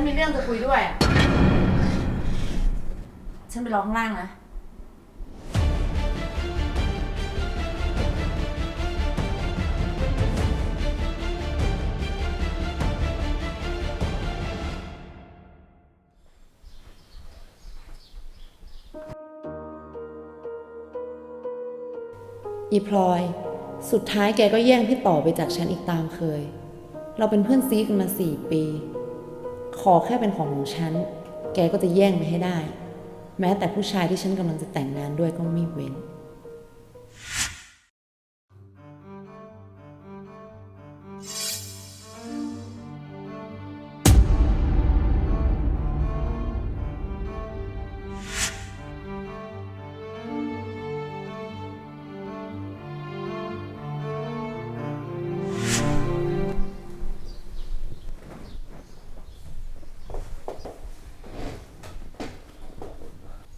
นมีเรื่องจะคุยด้วยอะ ฉันไปรอข้างล่างนะ อีพลอย สุดท้ายแกก็แย่งพี่ต่อไปจากฉันอีกตามเคย เราเป็นเพื่อนซีกันมาสี่ปี ขอแค่เป็นของของฉัน แกก็จะแย่งไปให้ได้ แม้แต่ผู้ชายที่ฉันกำลังจะแต่งงานด้วยก็ไม่เว้น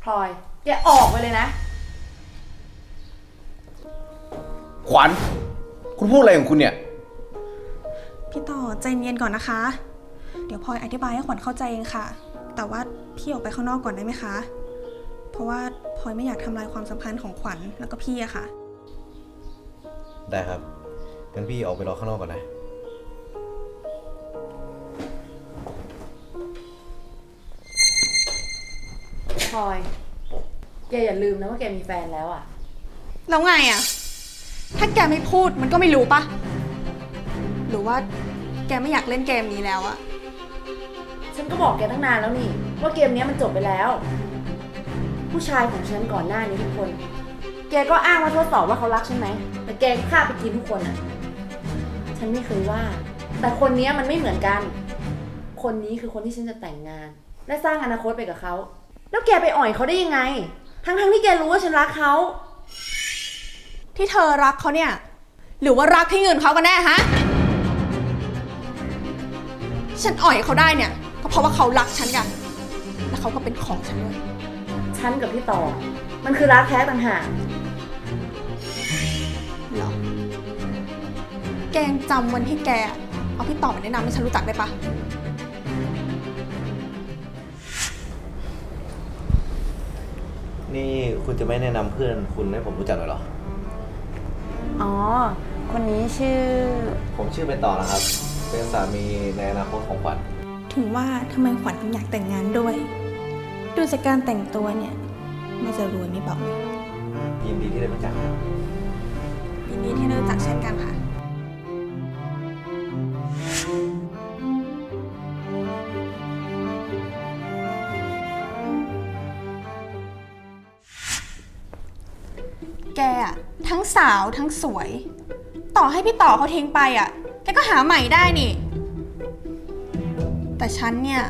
พลอยแกออกไปเลยนะ ขวัญ คุณพูดอะไรของคุณเนี่ย พี่ต่อใจเย็นก่อนนะคะ เดี๋ยวพลอยอธิบายให้ขวัญเข้าใจเองค่ะ แต่ว่าพี่ออกไปข้างนอกก่อนได้ไหมคะ เพราะว่าพลอยไม่อยากทำลายความสัมพันธ์ของขวัญแล้วก็พี่อะค่ะ ได้ครับงั้นพี่ออกไปรอข้างนอกก่อนนะ พลอย แกอย่าลืมนะว่าแกมีแฟนแล้วอะ แล้วไงอะถ้าแกไม่พูดมันก็ไม่รู้ปะ หรือว่าแกไม่อยากเล่นเกมนี้แล้วอะฉันก็บอกแกตั้งนานแล้วนี่ ว่าเกมเนี้ยมันจบไปแล้ว ผู้ชายของฉันก่อนหน้านี้ทุกคน แกก็อ้างว่าทดสอบว่าเขารักฉันไหมแต่แกก็ฆ่าไปกินทุกคนอะ ฉันไม่เคยว่า แต่คนเนี้ยมันไม่เหมือนกัน คนนี้คือคนที่ฉันจะแต่งงาน และสร้างอนาคตไปกับเขา แล้วแกไปอ่อยเขาได้ยังไง ทั้งๆที่แกรู้ว่าฉันรักเขา ที่เธอรักเขาเนี่ย หรือว่ารักที่เงินเขากันแน่ฮะ ฉันอ่อยเขาได้เนี่ยก็เพราะว่าเขารักฉันไงและเขาก็เป็นของฉันด้วย ฉันกับพี่ต่อ มันคือรักแท้ต่างหากเหรอ แกยังจำวันที่แก เอาพี่ต่อมาแนะนำให้ฉันรู้จักได้ปะ นี่คุณจะไม่แนะนำเพื่อนคุณให้ผมรู้จักหน่อยเหรอ อ๋อ คนนี้ชื่อ ผมชื่อเป็นต่อนะครับ เป็นสามีในอนาคตของขวัญ ถึงว่าทำไมขวัญถึงอยากแต่งงานด้วย ดูจากการแต่งตัวเนี่ยน่าจะรวยไม่บอกเลยยินดีที่ได้รู้จักครับ ยินดีที่ได้รู้จักเช่นกันค่ะ สาวทั้งสวย ต่อให้พี่ต่อเขาทิ้งไปอะ แกก็หาใหม่ได้นี่ แต่ฉันเนี่ย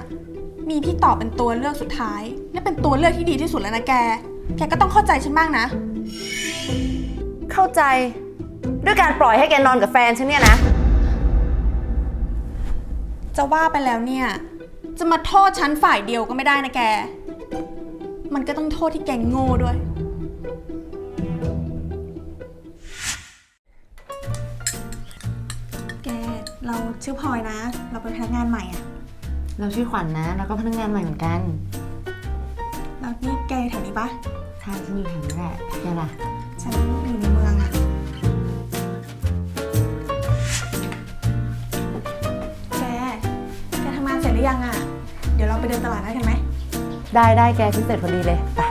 มีพี่ต่อเป็นตัวเลือกสุดท้าย และเป็นตัวเลือกที่ดีที่สุดแล้วนะแก แกก็ต้องเข้าใจฉันบ้างนะ เข้าใจ ด้วยการปล่อยให้แกนอนกับแฟนฉันเนี่ยนะ จะว่าไปแล้วเนี่ย จะมาโทษฉันฝ่ายเดียวก็ไม่ได้นะแก มันก็ต้องโทษที่แกโง่ด้วย เราชื่อพลอยนะ เราเป็นพนักงานใหม่อะเราชื่อขวัญนะ แล้วก็พนักงานใหม่เหมือนกันแล้วนี่แกอยู่แถวนี้ปะใช่ฉันอยู่แถวนี้แหละแกล่ะ ฉันอยู่ในเมืองอะแก แกทำงานเสร็จหรือยังอะเดี๋ยวเราไปเดินตลาดได้กันไหม ได้ได้แกฉันเสร็จพอดีเลย ไป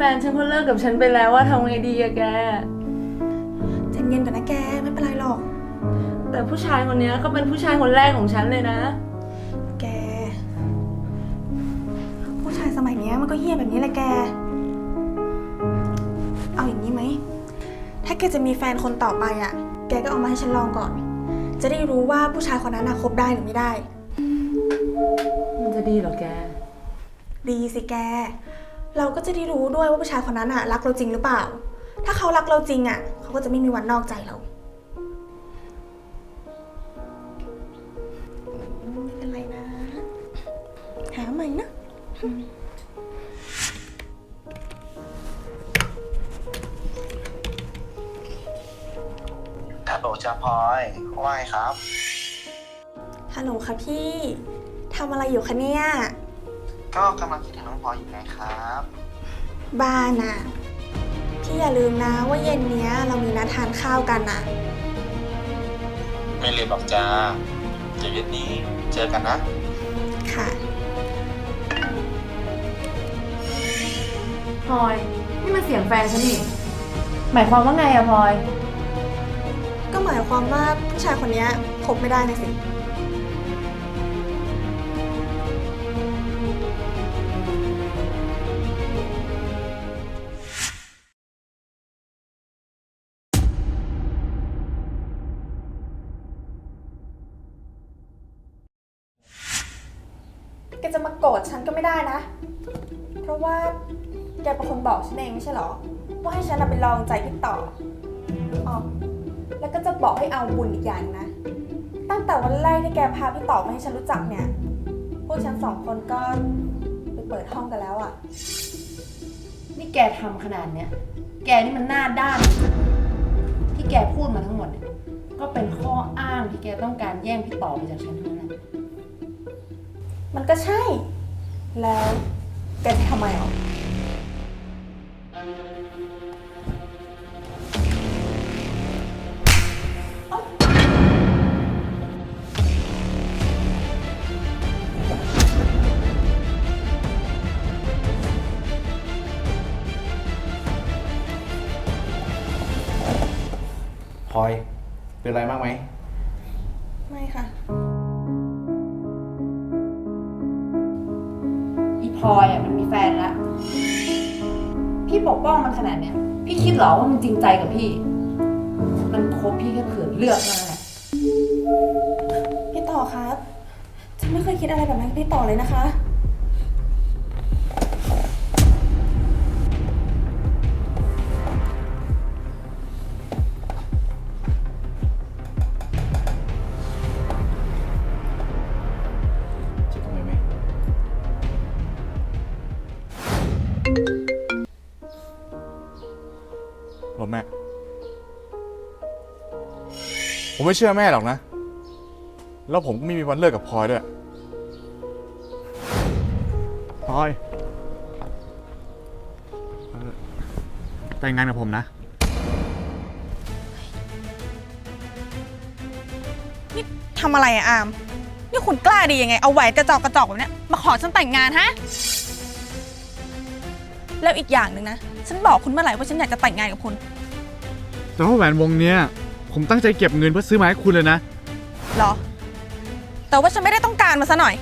ฟนฉันเขาเลิกกับฉันไปแล้วว่าทำไงดีอะแก ใจเย็นก่อนนะแกไม่เป็นไรหรอก แต่ผู้ชายคนเนี้ยก็เป็นผู้ชายคนแรกของฉันเลยนะ แก ผู้ชายสมัยเนี้ยมันก็เหี้ยแบบนี้แหละแก เอาอย่างนี้ไหม ถ้าแกจะมีแฟนคนต่อไปอะ แกก็เอามาให้ฉันลองก่อน จะได้รู้ว่าผู้ชายคนนั้นน่ะคบได้หรือไม่ได้ มันจะดีเหรอแก ดีสิแก เราก็จะได้รู้ด้วยว่าผู้ชายคนนั้นอะรักเราจริงหรือเปล่า ถ้าเขารักเราจริงอะเขาก็จะไม่มีวันนอกใจเรา ไม่เป็นไรนะ ฮัลโหลจ้าพลอยว่าไงครับ ฮัลโหลค่ะพี่ ทำอะไรอยู่คะเนี่ย ก็กำลังคิดถึงน้องพลอยอยู่ไงครับ บ้านอะพี่อย่าลืมนะว่าเย็นเนี้ยเรามีนัดทานข้าวกันอะไม่ลืมหรอกจ้าเดี๋ยวเย็นนี้เจอกันนะ ค่ะพลอย นี่มันเสียงแฟนฉันนี่ หมายความว่าไงอะพลอย ก็หมายความว่าผู้ชายคนเนี้ยคบไม่ได้นะสิ มาโกรธฉันก็ไม่ได้นะ เพราะว่าแกเป็นคนบอกฉันเองไม่ใช่เหรอ ว่าให้ฉันน่ะไปลองใจพี่ต่ออ๋อแล้วก็จะบอกให้เอาบุญอีกอย่างนะ ตั้งแต่วันแรกที่แกพาพี่ต่อมาให้ฉันรู้จักเนี่ย พวกฉันสองคนก็ไปเปิดห้องกันแล้วอะนี่แกทำขนาดเนี้ย แกนี่มันหน้าด้าน ที่แกพูดมาทั้งหมดเนี่ยก็เป็นข้ออ้างที่แกต้องการแย่งพี่ต่อไปจากฉันเท่านั้นแหละ มันก็ใช่ แล้วแกจะทำไมอะพลอยเป็นไรมากไหม ไม่ค่ะ พลอยอะมันมีแฟนแล้ว พี่ปกป้องมันขนาดเนี้ย พี่คิดเหรอว่ามันจริงใจกับพี่ มันคบพี่แค่เผื่อเลือกเท่านั้นแหละ พี่ต่อครับ ฉันไม่เคยคิดอะไรแบบนั้นกับพี่ต่อเลยนะคะ ผมไม่เชื่อแม่หรอกนะ แล้วผมก็ไม่มีวันเลิกกับพลอยด้วย พลอยเอ่อแต่งงานกับผมนะนี่ทำอะไรอะอาม นี่คุณกล้าดียังไง เอาแหวนกระจอกกระจอกแบบเนี้ยมาขอฉันแต่งงานฮะ แล้วอีกอย่างหนึ่งนะ ฉันบอกคุณเมื่อไหร่ว่าฉันอยากจะแต่งงานกับคุณ แต่ว่าแหวนวงเนี้ย ผมตั้งใจเก็บเงินเพื่อซื้อมาให้คุณเลยนะ เหรอ แต่ว่าฉันไม่ได้ต้องการมาซะหน่อย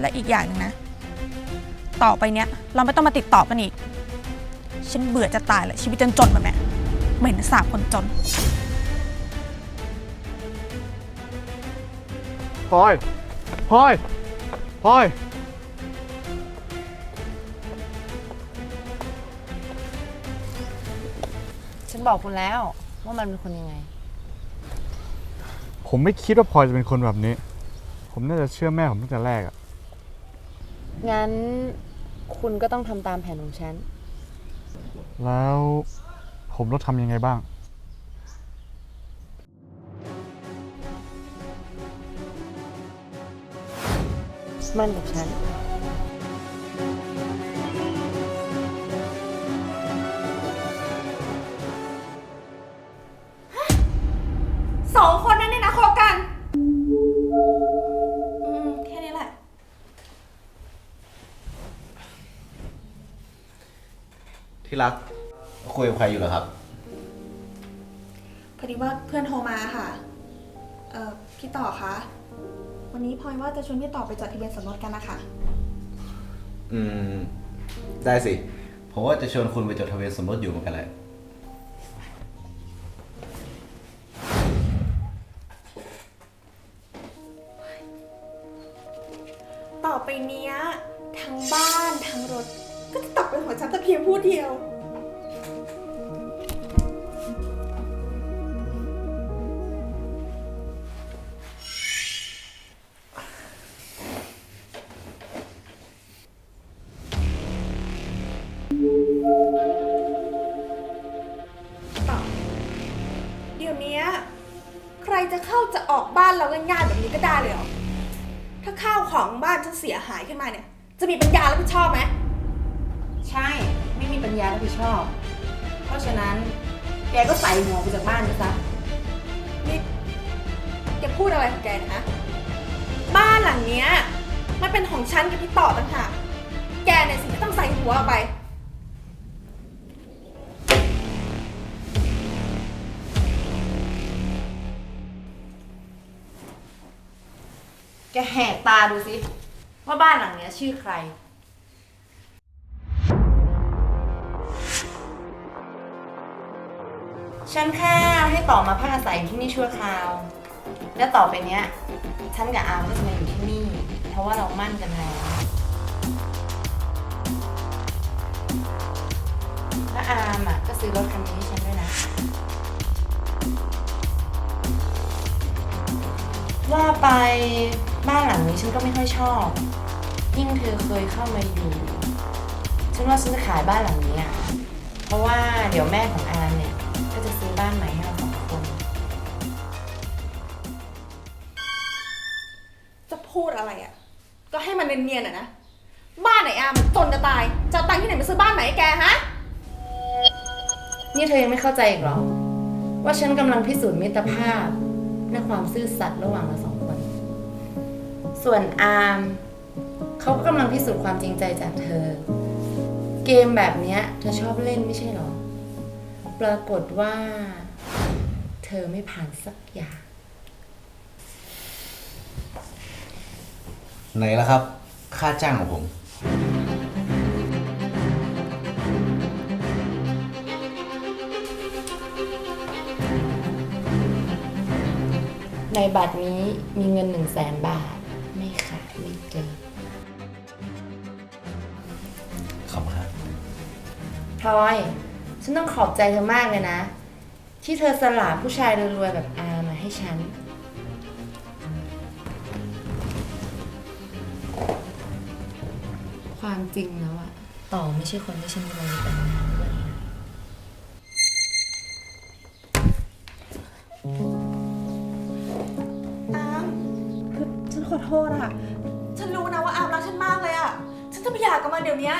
และอีกอย่างหนึงนะ ต่อไปเนี้ย เราไม่ต้องมาติดต่อกันอีก ฉันเบื่อจะตายเลยชีวิตจนๆแบบเนี้ยเหม็นสาบคนจน พลอย พลอย พลอย บอกคุณแล้ว ว่ามันเป็นคนยังไง ผมไม่คิดว่าพลอยจะเป็นคนแบบนี้ ผมน่าจะเชื่อแม่ผมตั้งแต่แรกอะงั้นคุณก็ต้องทำตามแผนของฉัน แล้วผมต้องทำยังไงบ้าง มั่นกับฉัน ที่รัก คุยกับใครอยู่เหรอครับ พอดีว่าเพื่อนโทรมาค่ะ เอ่อ พี่ต่อคะ วันนี้พลอยว่าจะชวนพี่ต่อไปจดทะเบียนสมรสกันนะคะ อืม ได้สิ ผมว่าจะชวนคุณไปจดทะเบียนสมรสอยู่เหมือนกันแหละต่อไปเนี้ย ทั้งบ้านทั้งรถ ก็จะตกเป็นของฉันแต่เพียงผู้เดียว จะเข้าจะออกบ้านเราง่ายๆแบบนี้ก็ได้เลยเหรอ ถ้าข้าวของบ้านฉันเสียหายขึ้นมาเนี่ย จะมีปัญญารับผิดชอบไหม ใช่ไม่มีปัญญารับผิดชอบ เพราะฉะนั้นแกก็ใส่หัวไปจากบ้านไปซะนี่แกพูดอะไรของแกเนยนะ บ้านหลังเนี้ย มันเป็นของฉันกับพี่ต่อต่างหากแกเนี่ยสิที่ต้องใส่หัวออกไป แกแหกตาดูสิ ว่าบ้านหลังเนี้ยชื่อใคร ฉันแค่ให้ต่อมาพักอาศัยอยู่ที่นี่ชั่วคราว และต่อไปเนี้ย ฉันกับอาร์มก็จะมาอยู่ที่นี่ เพราะว่าเรามั่นกันแล้ว และอาร์มอะก็ซื้อรถคันนี้ให้ฉันด้วยนะ ว่าไป บ้านหลังนี้ฉันก็ไม่ค่อยชอบ ยิ่งเธอเคยเข้ามาอยู่ฉันว่าฉันจะขายบ้านหลังนี้อะเพราะว่าเดี๋ยวแม่ของอามเนี่ย ก็จะซื้อบ้านใหม่ให้เราสองคน จะพูดอะไรอะ ก็ให้มันเนียนๆอะนะ บ้านไหนอะมันจนจะตาย จะเอาตังค์ที่ไหนมาซื้อบ้านใหม่ให้แกฮะ นี่เธอยังไม่เข้าใจอีกเหรอ ว่าฉันกำลังพิสูจน์มิตรภาพ และความซื่อสัตย์ระหว่างเราสองคน ส่วนอาร์มเขาก็กำลังพิสูจน์ความจริงใจจากเธอ เกมแบบเนี้ยเธอชอบเล่นไม่ใช่เหรอ ปรากฏว่า เธอไม่ผ่านสักอย่าง ไหนล่ะครับ ค่าจ้างของผม ในบัตรนี้มีเงินหนึ่งแสนบาท ลอย ฉันต้องขอบใจเธอมากเลยนะ ที่เธอสละผู้ชายรวยๆแบบอามาให้ฉัน ความจริงแล้วอะต่อไม่ใช่คนที่ฉันกำลังจะแต่งงานด้วยนะอามคือฉันขอโทษอะฉันรู้นะว่าอามรักฉันมากเลยอะฉันจะไปหย่ากับมันเดี๋ยวนี้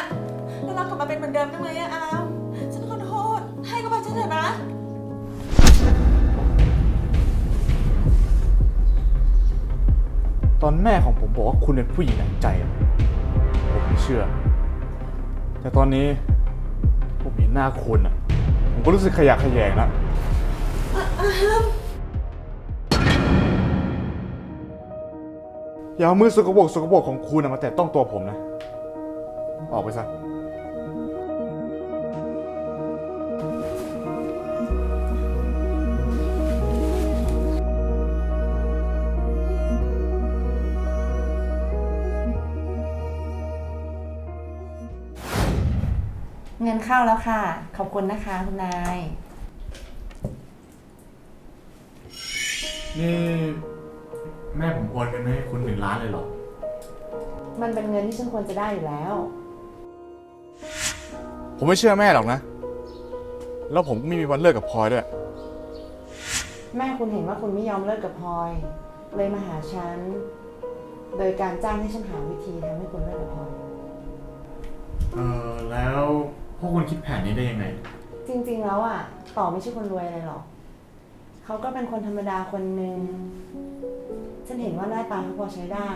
รากลับมาเป็นเหมือนเดิมได้ไหมอะอามฉันขอโทษ ให้กับมันฉันเถอะนะ ตอนแม่ของผมบอกว่าคุณเป็นผู้หญิงแห่งใจอะผมไม่เชื่อ แต่ตอนนี้ผมเห็นหน้าคุณอะผมก็รู้สึกขยะแขยงแล้วอย่าเอามือสกปรกสกปรกของคุณอะมาแตะต้องตัวผมนะ ออกไปซะ งินเข้าแล้วค่ะ ขอบคุณนะคะคุณนาย นี่แม่ผมโอนเงินมาให้คุณหนึ่งล้านเลยเหรอ มันเป็นเงินที่ฉันควรจะได้อยู่แล้ว ผมไม่เชื่อแม่หรอกนะ แล้วผมก็ไม่มีวันเลิกกับพลอยด้วย แม่คุณเห็นว่าคุณไม่ยอมเลิกกับพลอย เลยมาหาฉัน โดยการจ้างให้ฉันหาวิธีทำให้คุณเลิกกับพลอย เออแล้ว พวกคุณคิดแผนนี้ได้ยังไง จริง ๆ แล้วอะ ต่อไม่ใช่คนรวยอะไรหรอก เขาก็เป็นคนธรรมดาคนหนึ่ง ฉันเห็นว่าหน้าตาเขาพอใช้ได้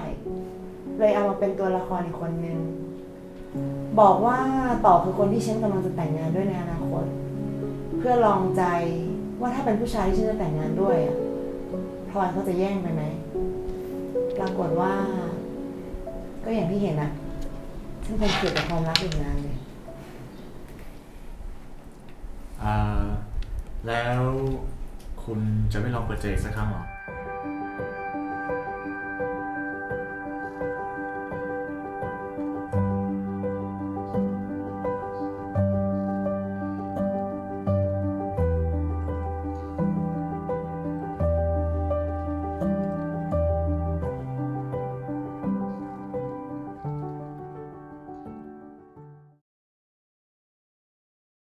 เลยเอามาเป็นตัวละครอีกคนหนึ่ง บอกว่าต่อคือคนที่ฉันกำลังจะแต่งงานด้วยในอนาคต เพื่อลองใจว่าถ้าเป็นผู้ชายที่ฉันจะแต่งงานด้วยอะพลอยเขาจะแย่งไปไหม ปรากฏว่า ก็อย่างที่เห็นอะ ฉันคงเกียดกับความรักอีกนานเลย อ่า แล้วคุณจะไม่ลองเปิดใจอีกสักครั้งหรอ